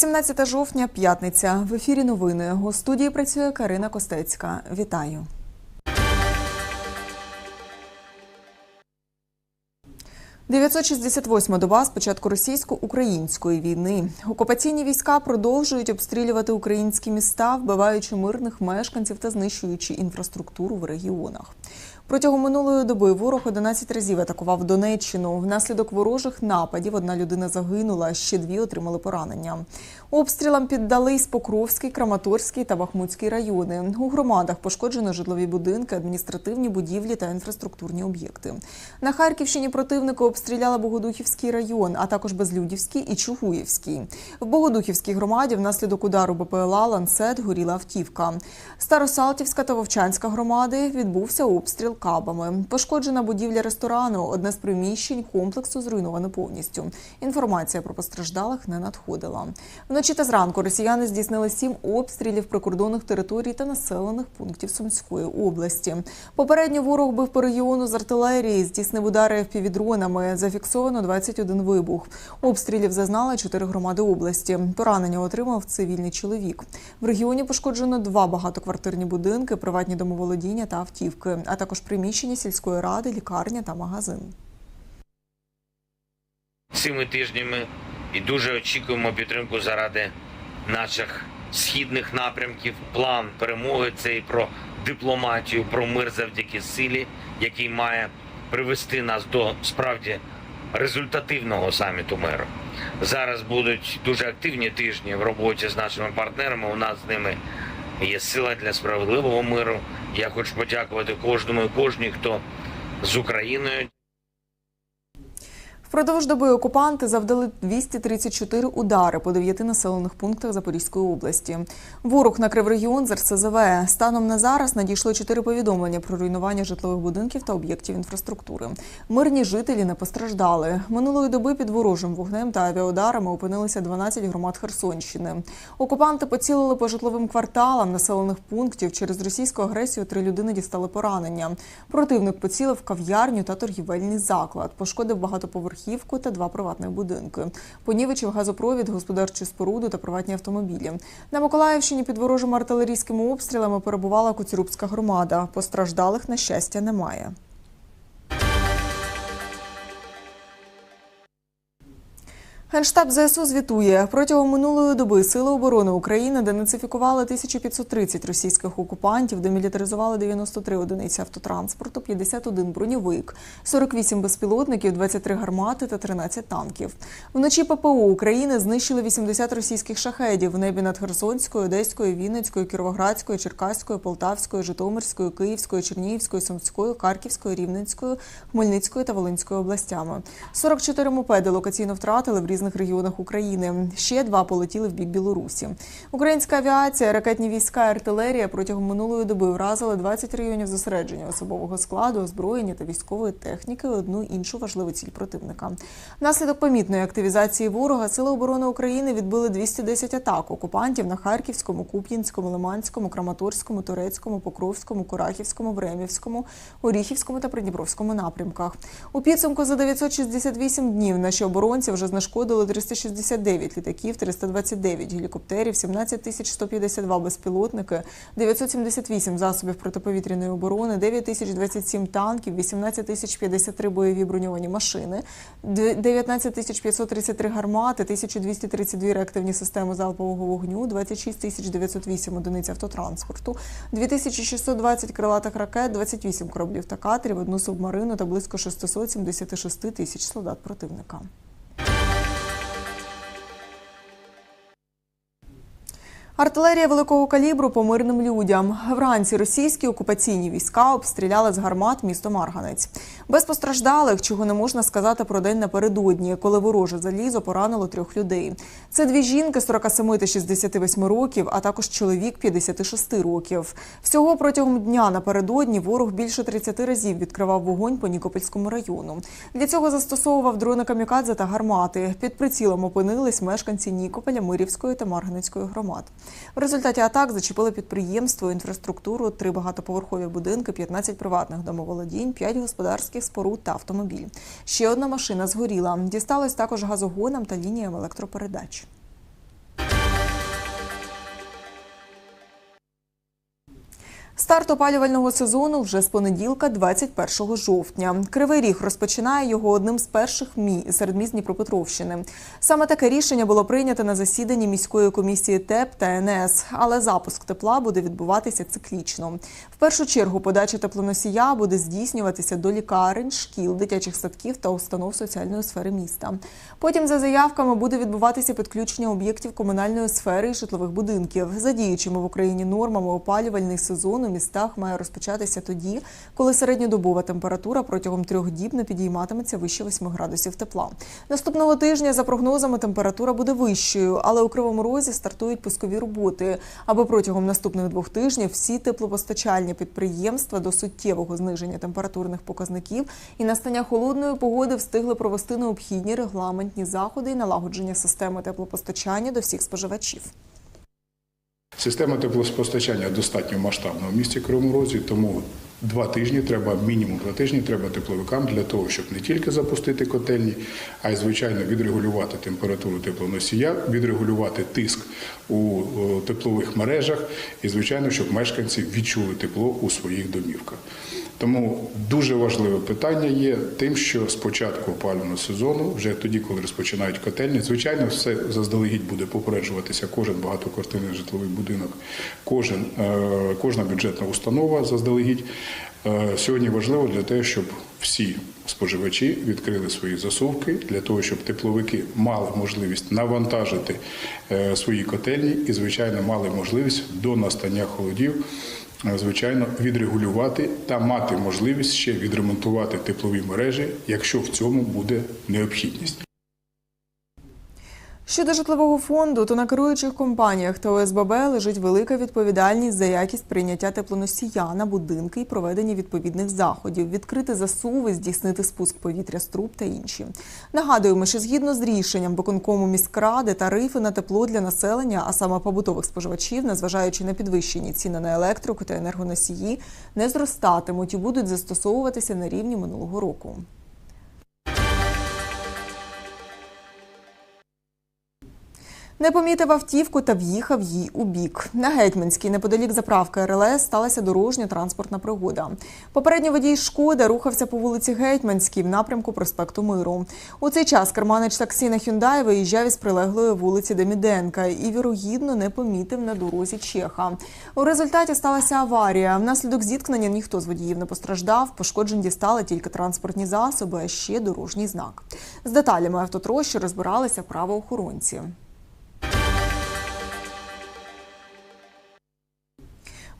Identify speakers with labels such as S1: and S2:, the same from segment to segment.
S1: 18 жовтня, п'ятниця. В ефірі новини. У студії працює Карина Костецька. Вітаю. «968-ма доба з початку російсько-української війни. Окупаційні війська продовжують обстрілювати українські міста, вбиваючи мирних мешканців та знищуючи інфраструктуру в регіонах. Протягом минулої доби ворог 11 разів атакував Донеччину. Внаслідок ворожих нападів одна людина загинула, ще дві отримали поранення. Обстрілам піддались Покровський, Краматорський та Бахмутський райони. У громадах пошкоджено житлові будинки, адміністративні будівлі та інфраструктурні об'єкти. На Харківщині противники обстріляли Богодухівський район, а також Безлюдівський і Чугуївський. В Богодухівській громаді внаслідок удару БПЛА «Ланцет» горіла автівка. Старосалтівська та Вовчанська громади відбувся обстріл кабами. Пошкоджена будівля ресторану. Одне з приміщень комплексу зруйновано повністю. Інформація про постраждалих не надходила. Вночі та зранку росіяни здійснили сім обстрілів прикордонних територій та населених пунктів Сумської області. Попередньо ворог бив по регіону з артилерії, здійснив удари впівдронами. Зафіксовано 21 вибух. Обстрілів зазнали чотири громади області. Поранення отримав цивільний чоловік. В регіоні пошкоджено два багатоквартирні будинки, приватні домоволодіння та автівки, а також приміщення сільської ради, лікарня та магазин.
S2: цими тижнями і дуже очікуємо підтримку заради наших східних напрямків. План перемоги це і про дипломатію, про мир завдяки силі, який має привести нас до справді результативного саміту миру. Зараз будуть дуже активні тижні в роботі з нашими партнерами. У нас з ними є сила для справедливого миру. Я хочу подякувати кожному і кожній, хто з Україною.
S1: Впродовж доби окупанти завдали 234 удари по дев'яти населених пунктах Запорізької області. Ворог накрив регіон з РСЗВ. Станом на зараз надійшло чотири повідомлення про руйнування житлових будинків та об'єктів інфраструктури. Мирні жителі не постраждали. Минулої доби під ворожим вогнем та авіаударами опинилися 12 громад Херсонщини. Окупанти поцілили по житловим кварталам населених пунктів. Через російську агресію три людини дістали поранення. Противник поцілив кав'ярню та торгівельний заклад. Пошкодив багатоповерхівку та два приватних будинки. Понівечив газопровід, господарчу споруду та приватні автомобілі. На Миколаївщині під ворожими артилерійськими обстрілами перебувала куцірубська громада. Постраждалих, на щастя, немає. Генштаб ЗСУ звітує протягом минулої доби Сили оборони України денацифікували 1530 російських окупантів, демілітаризували 93 одиниці автотранспорту, 51 броньовик, 48 безпілотників, 23 гармати та 13 танків. Вночі ППО України знищили 80 російських шахедів в небі над Херсонською, Одеською, Вінницькою, Кіровоградською, Черкаською, Полтавською, Житомирською, Київською, Чернігівською, Сумською, Харківською, Рівненською, Хмельницькою та Волинською областями. 44 мопеди локаційно втратили в різних регіонах України. Ще два полетіли в бік Білорусі. Українська авіація, ракетні війська і артилерія протягом минулої доби вразили 20 районів зосередження особового складу, озброєння та військової техніки. Одну іншу важливу ціль противника. Внаслідок помітної активізації ворога Сили оборони України відбили 210 атак окупантів на Харківському, Куп'янському, Лиманському, Краматорському, Турецькому, Покровському, Курахівському, Времівському, Оріхівському та Придніпровському напрямках. У підсумку за 968 днів наші оборонці вже знешкодили 369 літаків, 329 гелікоптерів, 17 тисяч 152 безпілотники, 978 засобів протиповітряної оборони, 9 тисяч 27 танків, 18 тисяч 53 бойові броньовані машини, 19 тисяч 533 гармати, 1232 реактивні системи залпового вогню, 26 тисяч 908 одиниць автотранспорту, 2620 крилатих ракет, 28 кораблів та катерів, одну субмарину та близько 676 тисяч солдат противника. Артилерія великого калібру по мирним людям. Вранці російські окупаційні війська обстріляли з гармат місто Марганець. Без постраждалих, чого не можна сказати про день напередодні, коли вороже залізо поранило трьох людей. Це дві жінки 47 та 68 років, а також чоловік 56 років. Всього протягом дня напередодні ворог більше 30 разів відкривав вогонь по Нікопольському району. Для цього застосовував дрони камікадзе та гармати. Під прицілом опинились мешканці Нікополя, Мирівської та Марганецької громад. В результаті атак зачепили підприємство, інфраструктуру, три багатоповерхові будинки, 15 приватних домоволодінь, 5 господарських споруд та автомобіль. Ще одна машина згоріла. Дісталось також газогонам та лініям електропередач. Старт опалювального сезону вже з понеділка, 21 жовтня. Кривий Ріг розпочинає його одним з перших мі серед міст Дніпропетровщини. Саме таке рішення було прийнято на засіданні міської комісії ТЕП та НС, але запуск тепла буде відбуватися циклічно. В першу чергу подача теплоносія буде здійснюватися до лікарень, шкіл, дитячих садків та установ соціальної сфери міста. Потім за заявками буде відбуватися підключення об'єктів комунальної сфери і житлових будинків. За діючими в Україні нормами опалювальний сезон містах має розпочатися тоді, коли середньодобова температура протягом трьох діб не підійматиметься вище 8 градусів тепла. Наступного тижня, за прогнозами, температура буде вищою, але у Кривому Розі стартують пускові роботи, аби протягом наступних двох тижнів всі теплопостачальні підприємства до суттєвого зниження температурних показників і настання холодної погоди встигли провести необхідні регламентні заходи і налагодження системи теплопостачання до всіх споживачів.
S3: Система теплопостачання достатньо масштабна в місті Кривому Розі, тому два тижні треба, мінімум два тижні треба тепловикам для того, щоб не тільки запустити котельні, а й звичайно відрегулювати температуру теплоносія, відрегулювати тиск у теплових мережах і, звичайно, щоб мешканці відчули тепло у своїх домівках. Тому дуже важливе питання є тим, що з початку опалювального сезону, вже тоді, коли розпочинають котельні, звичайно, все заздалегідь буде попереджуватися кожен багатоквартирний житловий будинок, кожен, е, кожна бюджетна установа заздалегідь. Е, Сьогодні важливо для того, щоб всі споживачі відкрили свої засувки для того, щоб тепловики мали можливість навантажити е, свої котельні і, звичайно, мали можливість до настання холодів звичайно, відрегулювати та мати можливість ще відремонтувати теплові мережі, якщо в цьому буде необхідність.
S1: Щодо житлового фонду, то на керуючих компаніях та ОСББ лежить велика відповідальність за якість прийняття теплоносія на будинки і проведення відповідних заходів, відкрити засуви, здійснити спуск повітря з труб та інші. Нагадуємо, що згідно з рішенням виконкому міськради тарифи на тепло для населення, а саме побутових споживачів, незважаючи на підвищені ціни на електрику та енергоносії, не зростатимуть і будуть застосовуватися на рівні минулого року. Не помітив автівку та в'їхав їй у бік. На Гетьманській, неподалік заправки РЛС, сталася дорожньо-транспортна пригода. Попередній водій шкода рухався по вулиці Гетьманській в напрямку проспекту Миру. У цей час керманич таксі на Хюндай виїжджав із прилеглої вулиці Деміденка і вірогідно не помітив на дорозі Чеха. У результаті сталася аварія. Внаслідок зіткнення ніхто з водіїв не постраждав. Пошкоджень дістали тільки транспортні засоби, а ще дорожній знак. З деталями автотрощі розбиралися правоохоронці.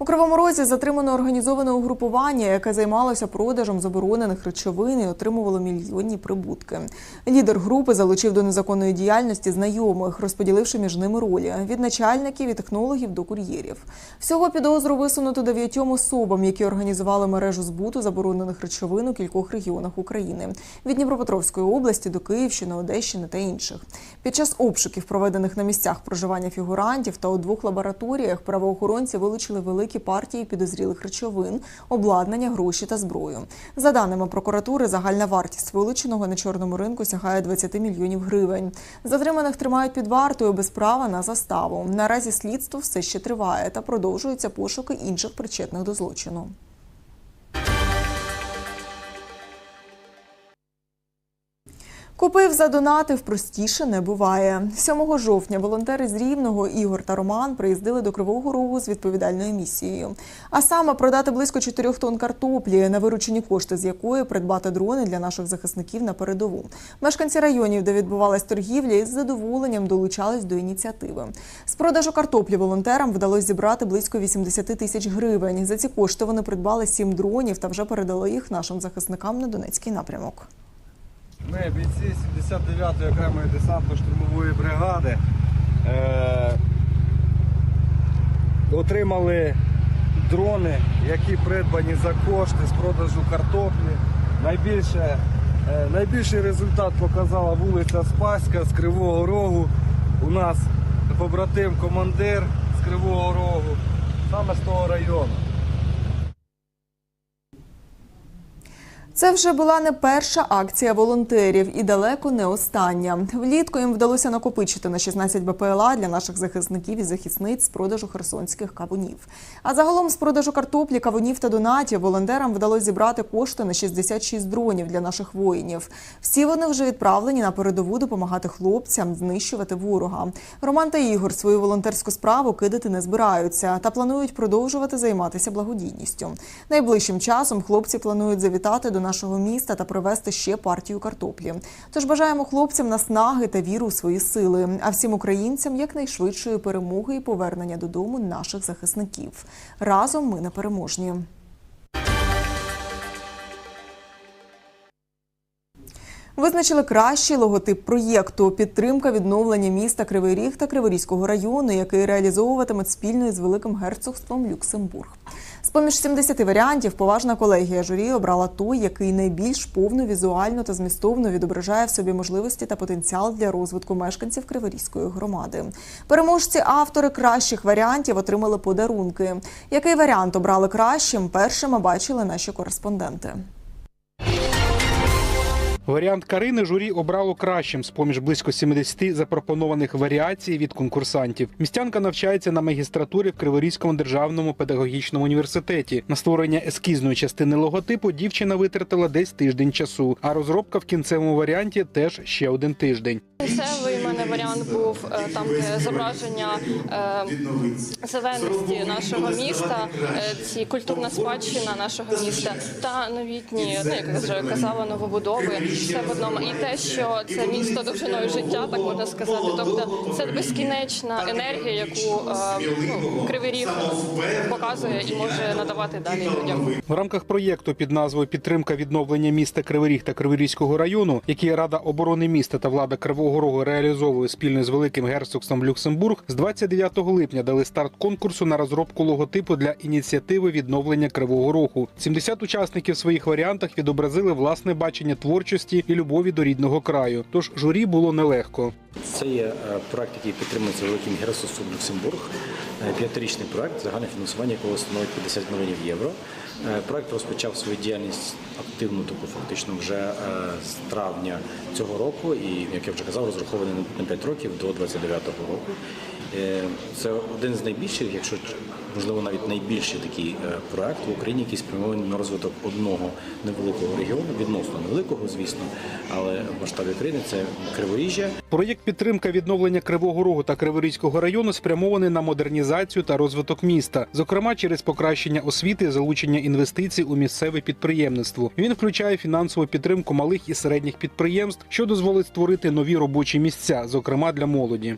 S1: У Кривому Розі затримано організоване угрупування, яке займалося продажем заборонених речовин і отримувало мільйонні прибутки. Лідер групи залучив до незаконної діяльності знайомих, розподіливши між ними ролі від начальників і технологів до кур'єрів. Всього підозру висунуто дев'ятьом особам, які організували мережу збуту заборонених речовин у кількох регіонах України від Дніпропетровської області до Київщини, Одещини та інших. Під час обшуків, проведених на місцях проживання фігурантів та у двох лабораторіях, правоохоронці вилучили великі партії підозрілих речовин, обладнання, гроші та зброю. За даними прокуратури, загальна вартість вилученого на чорному ринку сягає 20 мільйонів гривень. Затриманих тримають під вартою без права на заставу. Наразі слідство все ще триває та продовжуються пошуки інших причетних до злочину. Купив, задонатив, простіше не буває. 7 жовтня волонтери з Рівного Ігор та Роман приїздили до Кривого Рогу з відповідальною місією. А саме продати близько 4 тонн картоплі, на виручені кошти з якої придбати дрони для наших захисників на передову. Мешканці районів, де відбувалась торгівля, із задоволенням долучались до ініціативи. З продажу картоплі волонтерам вдалося зібрати близько 80 тисяч гривень. За ці кошти вони придбали 7 дронів та вже передали їх нашим захисникам на Донецький напрямок.
S4: Ми бійці 79-ї окремої десантно-штурмової бригади е- отримали дрони, які придбані за кошти з продажу картоплі. Найбільше, е- найбільший результат показала вулиця Спаська з Кривого Рогу. У нас побратим командир з Кривого Рогу, саме з того району.
S1: Це вже була не перша акція волонтерів і далеко не остання. Влітку їм вдалося накопичити на 16 БПЛА для наших захисників і захисниць з продажу херсонських кавунів. А загалом з продажу картоплі, кавунів та донатів волонтерам вдалося зібрати кошти на 66 дронів для наших воїнів. Всі вони вже відправлені на передову допомагати хлопцям знищувати ворога. Роман та Ігор свою волонтерську справу кидати не збираються та планують продовжувати займатися благодійністю. Найближчим часом хлопці планують завітати до нашого міста та привезти ще партію картоплі. Тож бажаємо хлопцям наснаги та віру у свої сили, а всім українцям якнайшвидшої перемоги і повернення додому наших захисників. Разом ми непереможні. Визначили кращий логотип проєкту підтримка відновлення міста Кривий Ріг та Криворізького району, який реалізовуватимуть спільно із Великим герцогством Люксембург. З поміж 70 варіантів поважна колегія журі обрала той, який найбільш повно візуально та змістовно відображає в собі можливості та потенціал для розвитку мешканців Криворізької громади. Переможці автори кращих варіантів отримали подарунки. Який варіант обрали кращим? Першими бачили наші кореспонденти.
S5: Варіант Карини журі обрало кращим з поміж близько 70 запропонованих варіацій від конкурсантів. Містянка навчається на магістратурі в Криворізькому державному педагогічному університеті. На створення ескізної частини логотипу дівчина витратила десь тиждень часу, а розробка в кінцевому варіанті теж ще один тиждень.
S6: Варіант був е, там, де зображення е, зеленості нашого міста, е, ці культурна спадщина нашого міста та новітні, ну як я вже казала, новобудови. Все в одному. І те, що це місто довжиною життя, так можна сказати. Тобто це безкінечна енергія, яку е, ну, Кривий Ріг показує і може надавати далі людям.
S5: В рамках проєкту під назвою Підтримка відновлення міста Кривий Ріг та Криворізького району, який Рада оборони міста та влада Кривого Рогу реалізовує спільно з Великим герцогством Люксембург, з 29 липня дали старт конкурсу на розробку логотипу для ініціативи відновлення Кривого Рогу. 70 учасників в своїх варіантах відобразили власне бачення творчості і любові до рідного краю. Тож журі було нелегко.
S7: Це є е, проект, який підтримується Великим герцогством Люксембург. Е, П'ятирічний проект, загальне фінансування якого становить 50 мільйонів євро. Е, Проект розпочав свою діяльність активну, таку фактично вже е, з травня цього року, і як я вже казав, розрахований на 5 років до 29-го року. Е, Це один з найбільших, якщо можливо навіть найбільший такий е, проект в Україні, який спрямований на розвиток одного невеликого регіону, відносно невеликого, звісно, але в масштабі країни це Криворіжжя.
S5: Проєкт підтримка відновлення Кривого Рогу та Криворізького району спрямований на модернізацію та розвиток міста, зокрема через покращення освіти, залучення інвестицій у місцеве підприємництво. Він включає фінансову підтримку малих і середніх підприємств, що дозволить створити нові робочі місця, зокрема для молоді.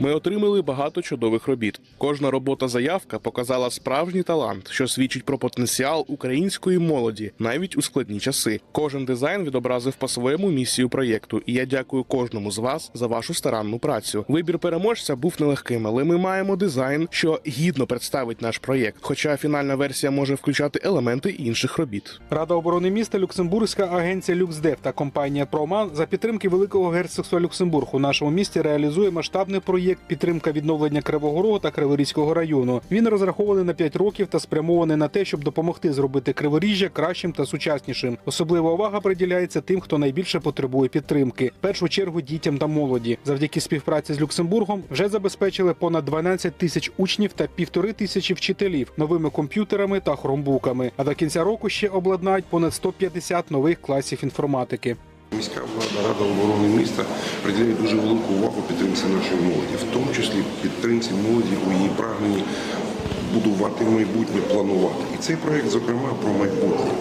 S8: Ми отримали багато чудових робіт. Кожна робота заявка показала справжній талант, що свідчить про потенціал української молоді навіть у складні часи. Кожен дизайн відобразив по-своєму місію проєкту, і я дякую кожному з вас за вашу старанну працю. Вибір переможця був нелегким, але ми маємо дизайн, що гідно представить наш проєкт. Хоча фінальна версія може включати елементи інших робіт.
S5: Рада оборони міста, Люксембурзька агенція «Люксдев» та компанія Проман за підтримки Великого герцогства Люксембург у нашому місті реалізує масштабний проєкт підтримка відновлення Кривого Рогу та Криворізького району. Він розрахований на 5 років та спрямований на те, щоб допомогти зробити Криворіжжя кращим та сучаснішим. Особлива увага приділяється тим, хто найбільше потребує підтримки. В першу чергу дітям та молоді. Завдяки співпраці з Люксембургом вже забезпечили понад 12 тисяч учнів та півтори тисячі вчителів новими комп'ютерами та хромбуками. А до кінця року ще обладнають понад 150 нових класів інформатики.
S9: Міська влада, рада оборони міста приділяє дуже велику увагу підтримці нашої молоді, в тому числі підтримці молоді у її прагненні будувати майбутнє, планувати. І цей проект, зокрема, про майбутнє.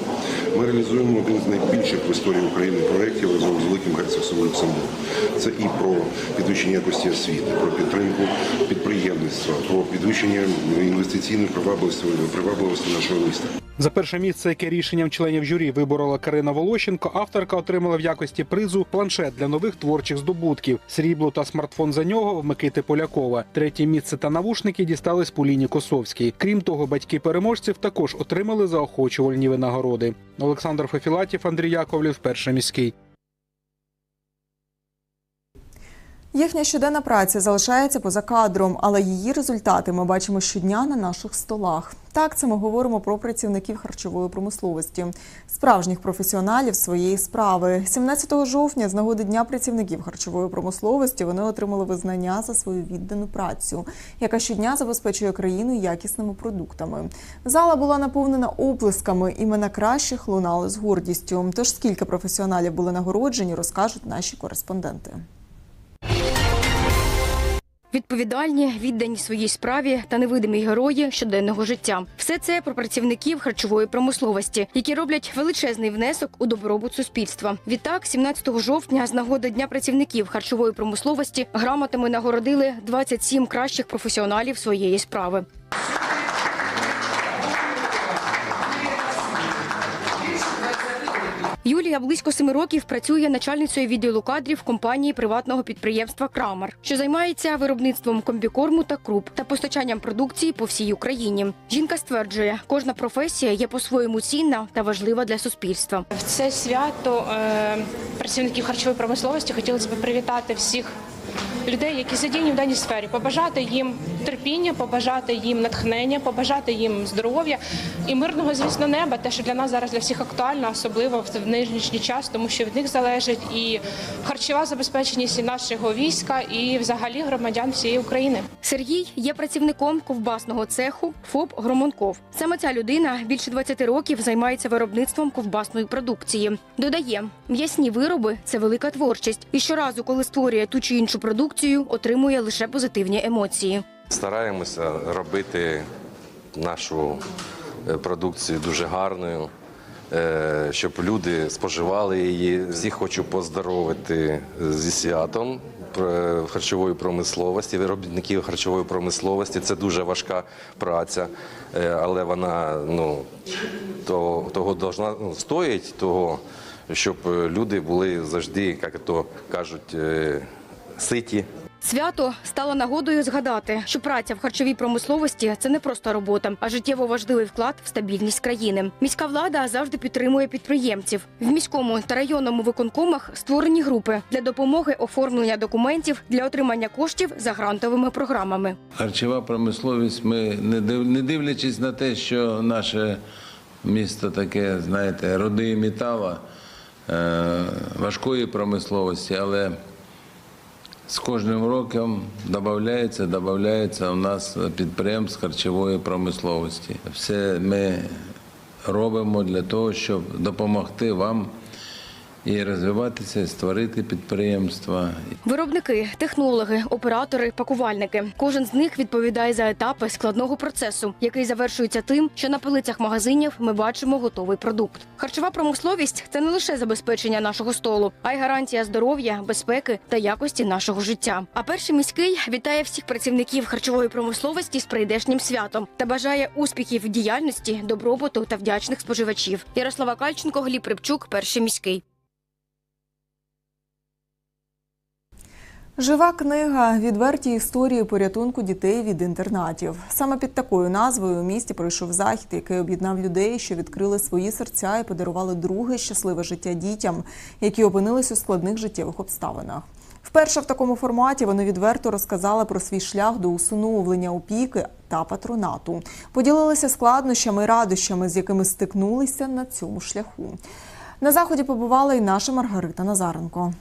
S9: Ми реалізуємо один з найбільших в історії України проєктів разом з Великим герцогством Люксембург. Це і про підвищення якості освіти, про підтримку підприємництва, про підвищення інвестиційної привабливості, привабливості нашого міста.
S5: За перше місце, яке рішенням членів журі виборола Карина Волощенко, авторка отримала в якості призу планшет для нових творчих здобутків, срібло та смартфон за нього в Микити Полякова. Третє місце та навушники дістались Поліні Косовській. Крім того, батьки переможців також отримали заохочувальні винагороди. Олександр Фефілатів, Андрій Яковлів, перший міський.
S1: Їхня щоденна праця залишається поза кадром, але її результати ми бачимо щодня на наших столах. Так, це ми говоримо про працівників харчової промисловості, справжніх професіоналів своєї справи. 17 жовтня, з нагоди Дня працівників харчової промисловості, вони отримали визнання за свою віддану працю, яка щодня забезпечує країну якісними продуктами. Зала була наповнена оплесками, імена кращих лунали з гордістю. Тож скільки професіоналів були нагороджені, розкажуть наші кореспонденти.
S10: Відповідальні, віддані своїй справі та невидимі герої щоденного життя. Все це про працівників харчової промисловості, які роблять величезний внесок у добробут суспільства. Відтак, 17 жовтня, з нагоди Дня працівників харчової промисловості, грамотами нагородили 27 кращих професіоналів своєї справи. Юлія близько семи років працює начальницею відділу кадрів компанії приватного підприємства Крамар, що займається виробництвом комбікорму та круп та постачанням продукції по всій Україні. Жінка стверджує, кожна професія є по-своєму цінна та важлива для суспільства.
S11: В це свято е, працівників харчової промисловості хотілося б привітати всіх людей, які задіяні в даній сфері, побажати їм терпіння, побажати їм натхнення, побажати їм здоров'я і мирного, звісно, неба. Те, що для нас зараз для всіх актуально, особливо в нинішній час, тому що від них залежить і харчова забезпеченість і нашого війська, і взагалі громадян всієї України.
S10: Сергій є працівником ковбасного цеху ФОП Громонков. Саме ця людина більше 20 років займається виробництвом ковбасної продукції. Додає, м'ясні вироби це велика творчість, і щоразу, коли створює ту чи іншу продукцію, отримує лише позитивні емоції.
S12: Стараємося робити нашу е, продукцію дуже гарною, е, щоб люди споживали її. Всіх хочу поздоровити зі святом харчової промисловості, виробників харчової промисловості. Це дуже важка праця, е, але вона ну, того, должна, ну, стоїть того, щоб е, люди були завжди, як то кажуть, е, ситі.
S10: Свято стало нагодою згадати, що праця в харчовій промисловості це не просто робота, а життєво важливий вклад в стабільність країни. Міська влада завжди підтримує підприємців. В міському та районному виконкомах створені групи для допомоги оформлення документів для отримання коштів за грантовими програмами.
S13: Харчова промисловість. Ми не дивлячись на те, що наше місто таке, знаєте, роди метала, е, важкої промисловості, але з кожним роком додається, додається у нас підприємств харчової промисловості. Все ми робимо для того, щоб допомогти вам і розвиватися, і створити підприємства,
S10: Виробники, технологи, оператори, пакувальники. Кожен з них відповідає за етапи складного процесу, який завершується тим, що на полицях магазинів ми бачимо готовий продукт. Харчова промисловість це не лише забезпечення нашого столу, а й гарантія здоров'я, безпеки та якості нашого життя. А перший міський вітає всіх працівників харчової промисловості з прийдешнім святом та бажає успіхів в діяльності, добробуту та вдячних споживачів. Ярослава Кальченко, Гліб Рибчук, перший міський.
S1: Жива книга відверті історії порятунку дітей від інтернатів. Саме під такою назвою у місті пройшов захід, який об'єднав людей, що відкрили свої серця і подарували друге щасливе життя дітям, які опинились у складних життєвих обставинах. Вперше в такому форматі вони відверто розказали про свій шлях до усиновлення опіки та патронату, поділилися складнощами і радощами, з якими стикнулися на цьому шляху. На заході побувала і наша Маргарита Назаренко.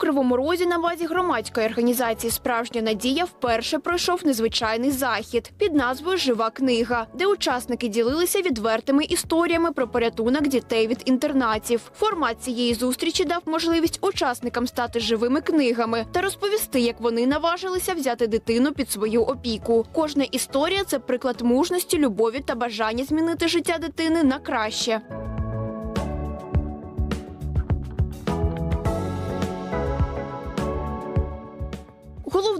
S14: Кривому Розі на базі громадської організації Справжня надія вперше пройшов незвичайний захід під назвою Жива книга, де учасники ділилися відвертими історіями про порятунок дітей від інтернатів. Формат цієї зустрічі дав можливість учасникам стати живими книгами та розповісти, як вони наважилися взяти дитину під свою опіку. Кожна історія це приклад мужності, любові та бажання змінити життя дитини на краще.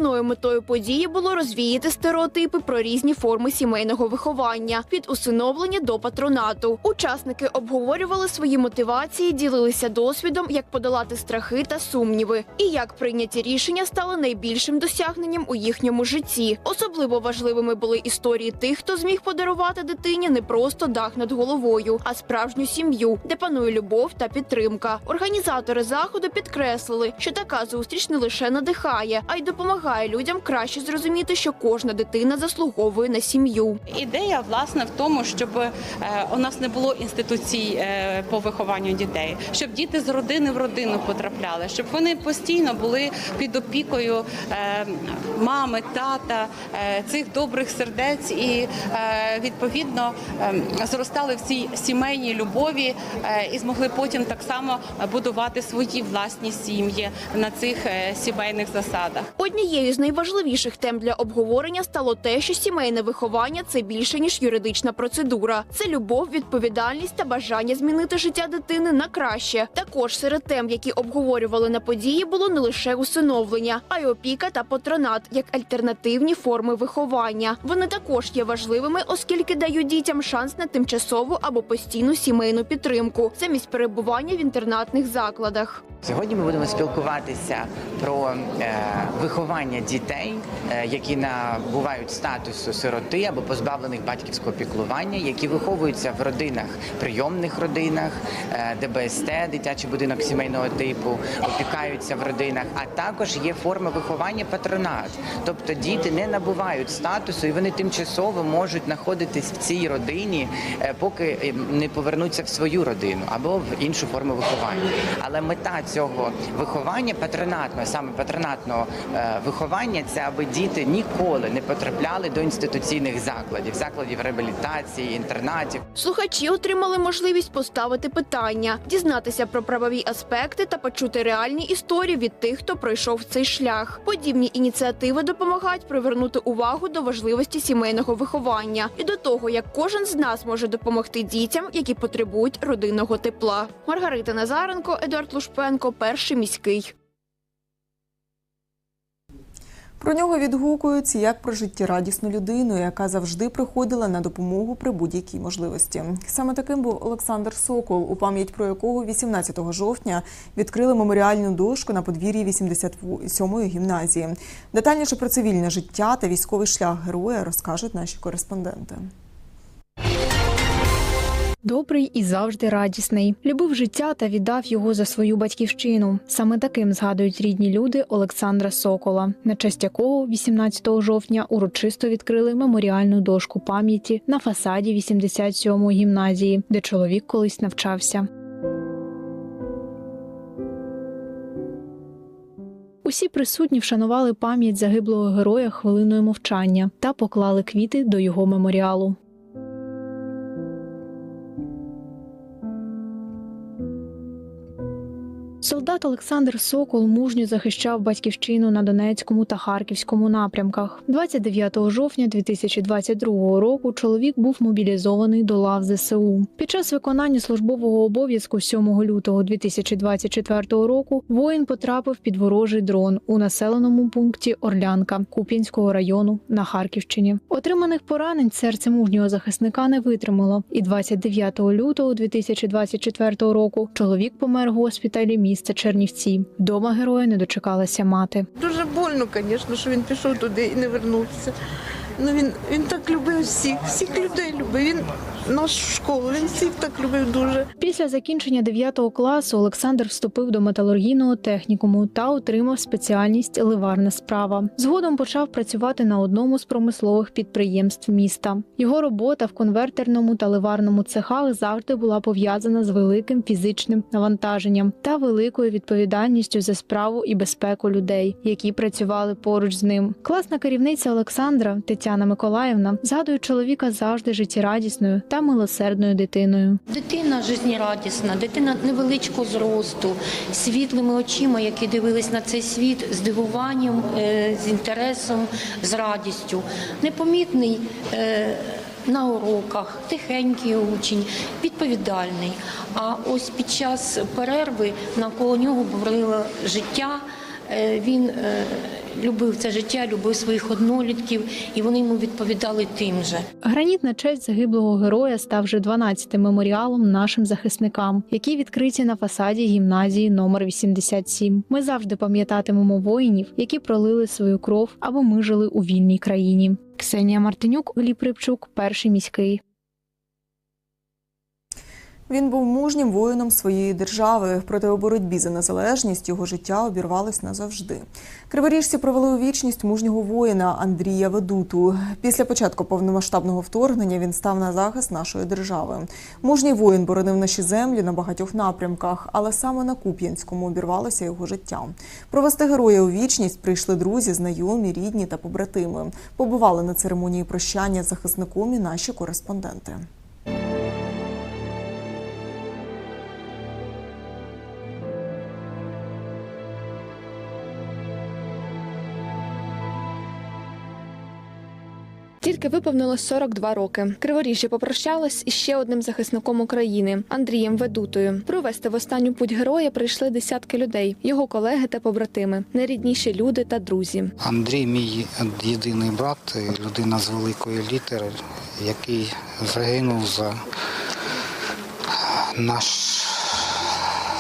S14: Головною метою події було розвіяти стереотипи про різні форми сімейного виховання від усиновлення до патронату. Учасники обговорювали свої мотивації, ділилися досвідом, як подолати страхи та сумніви, і як прийняті рішення стали найбільшим досягненням у їхньому житті. Особливо важливими були історії тих, хто зміг подарувати дитині не просто дах над головою, а справжню сім'ю, де панує любов та підтримка. Організатори заходу підкреслили, що така зустріч не лише надихає, а й допомагає людям краще зрозуміти, що кожна дитина заслуговує на сім'ю.
S15: Ідея власне в тому, щоб е, у нас не було інституцій е, по вихованню дітей, щоб діти з родини в родину потрапляли, щоб вони постійно були під опікою е, мами, тата, цих добрих сердець і відповідно зростали в цій сімейній любові і змогли потім так само будувати свої власні сім'ї на цих сімейних засадах.
S14: Однією з найважливіших тем для обговорення стало те, що сімейне виховання це більше ніж юридична процедура. Це любов, відповідальність та бажання змінити життя дитини на краще. Також серед тем, які обговорювали на події, було не лише усиновлення, а й опіка та патронат як альтернативні форми виховання. Вони також є важливими, оскільки дають дітям шанс на тимчасову або постійну сімейну підтримку замість перебування в інтернатних закладах.
S16: Сьогодні ми будемо спілкуватися про е, виховання дітей, е, які набувають статусу сироти або позбавлених батьківського піклування, які виховуються в родинах, прийомних родинах, е, ДБСТ, дитячий будинок сімейного типу, опікаються в родинах. А також є форма виховання патронат, тобто діти не набувають статусу і вони тимчасово можуть знаходитись в цій родині, е, поки не повернуться в свою родину або в іншу форму виховання. Але мета цього виховання патронатного, саме патронатного е, виховання, це аби діти ніколи не потрапляли до інституційних закладів, закладів реабілітації, інтернатів.
S14: Слухачі отримали можливість поставити питання, дізнатися про правові аспекти та почути реальні історії від тих, хто пройшов цей шлях. Подібні ініціативи допомагають привернути увагу до важливості сімейного виховання і до того, як кожен з нас може допомогти дітям, які потребують родинного тепла. Маргарита Назаренко, Едуард Лушпенко, перший міський.
S1: Про нього відгукуються як про життєрадісну людину, яка завжди приходила на допомогу при будь-якій можливості. Саме таким був Олександр Сокол, у пам'ять про якого 18 жовтня відкрили меморіальну дошку на подвір'ї 87-ї гімназії. Детальніше про цивільне життя та військовий шлях героя розкажуть наші кореспонденти.
S17: Добрий і завжди радісний. Любив життя та віддав його за свою батьківщину. Саме таким згадують рідні люди Олександра Сокола, на честь якого 18 жовтня урочисто відкрили меморіальну дошку пам'яті на фасаді 87-ї гімназії, де чоловік колись навчався. Усі присутні вшанували пам'ять загиблого героя хвилиною мовчання та поклали квіти до його меморіалу. Солдат Олександр Сокол мужньо захищав батьківщину на Донецькому та Харківському напрямках. 29 жовтня 2022 року чоловік був мобілізований до лав ЗСУ. Під час виконання службового обов'язку 7 лютого 2024 року воїн потрапив під ворожий дрон у населеному пункті Орлянка Куп'янського району на Харківщині. Отриманих поранень серце мужнього захисника не витримало, і 29 лютого 2024 року чоловік помер в госпіталі міста Чернівці. Вдома героя не дочекалася мати.
S18: Дуже больно, звісно, що він пішов туди і не вернувся. Ну він, він так любив всіх, всіх людей любив. Він нашу школу, він всіх так любив дуже.
S17: Після закінчення 9 класу Олександр вступив до металургійного технікуму та отримав спеціальність ливарна справа. Згодом почав працювати на одному з промислових підприємств міста. Його робота в конвертерному та ливарному цехах завжди була пов'язана з великим фізичним навантаженням та великою відповідальністю за справу і безпеку людей, які працювали поруч з ним. Класна керівниця Олександра Тетяна Миколаївна згадує чоловіка завжди життєрадісною та милосердною дитиною.
S19: Дитина жизнерадісна, дитина невеличкого зросту, світлими очима, які дивились на цей світ з дивуванням, е, з інтересом, з радістю. Непомітний е, на уроках, тихенький учень, відповідальний. А ось під час перерви навколо нього бурлило життя. Е, Він е, любив це життя, любив своїх однолітків, і вони йому відповідали тим же.
S17: Граніт на честь загиблого героя став вже 12-тим меморіалом нашим захисникам, які відкриті на фасаді гімназії номер 87. Ми завжди пам'ятатимемо воїнів, які пролили свою кров, аби ми жили у вільній країні. Ксенія Мартинюк, Олі Припчук, перший міський.
S1: Він був мужнім воїном своєї держави. Проте у боротьбі за незалежність його життя обірвалось назавжди. Криворіжці провели у вічність мужнього воїна Андрія Ведуту. Після початку повномасштабного вторгнення він став на захист нашої держави. Мужній воїн боронив наші землі на багатьох напрямках, але саме на Куп'янському обірвалося його життя. Провести героя у вічність прийшли друзі, знайомі, рідні та побратими. Побували на церемонії прощання з захисником і наші кореспонденти.
S20: Тільки виповнилось 42 роки. Криворіжжя попрощалась із ще одним захисником України Андрієм Ведутою. Провести в останню путь героя прийшли десятки людей, його колеги та побратими, найрідніші люди та друзі.
S21: Андрій мій єдиний брат, людина з великої літери, який загинув за наш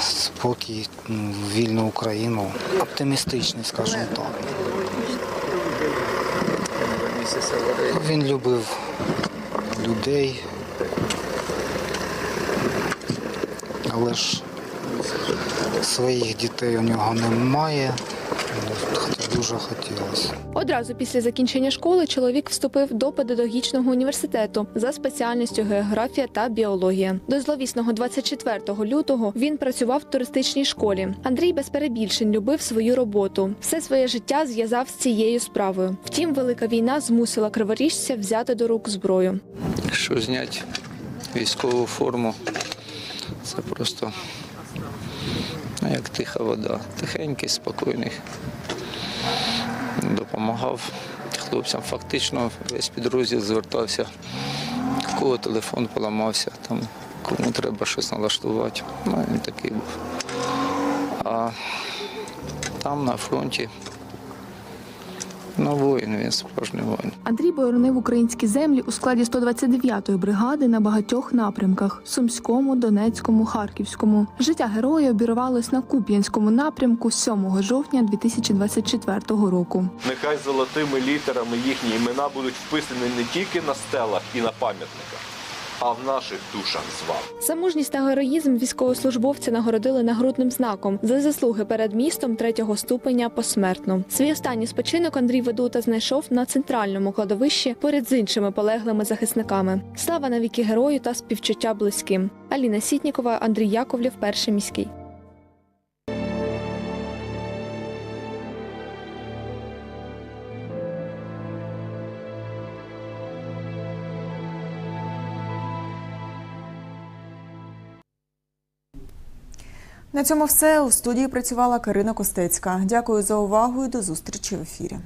S21: спокій, ну, вільну Україну. Оптимістичний, скажімо так. Він любив людей, але ж своїх дітей у нього немає, хоча дуже хотілося.
S20: Одразу після закінчення школи чоловік вступив до педагогічного університету за спеціальністю географія та біологія. До зловісного 24 лютого він працював в туристичній школі. Андрій без перебільшень любив свою роботу. Все своє життя зв'язав з цією справою. Втім, велика війна змусила криворіжця взяти до рук зброю.
S22: Якщо зняти військову форму, це просто як тиха вода. Тихенький, спокійний. Допомагав хлопцям. Фактично весь підрозділ звертався, в кого телефон поламався, там, кому треба щось налаштувати. Ну, він такий був. А там на фронті ну, воїн, він справжній воїн.
S20: Андрій боронив українські землі у складі 129-ї бригади на багатьох напрямках: Сумському, Донецькому, Харківському. Життя героя обірвалось на Куп'янському напрямку 7 жовтня 2024 року.
S23: Нехай золотими літерами їхні імена будуть вписані не тільки на стелах і на пам'ятниках, а в наших душах з вами.
S20: За мужність та героїзм військовослужбовця нагородили нагрудним знаком за заслуги перед містом третього ступеня посмертно. Свій останній спочинок Андрій Ведута знайшов на центральному кладовищі поряд з іншими полеглими захисниками. Слава навіки герою та співчуття близьким. Аліна Сітнікова, Андрій Яковлів, перший міський.
S1: На цьому все у студії працювала Карина Костецька. Дякую за увагу і до зустрічі в ефірі.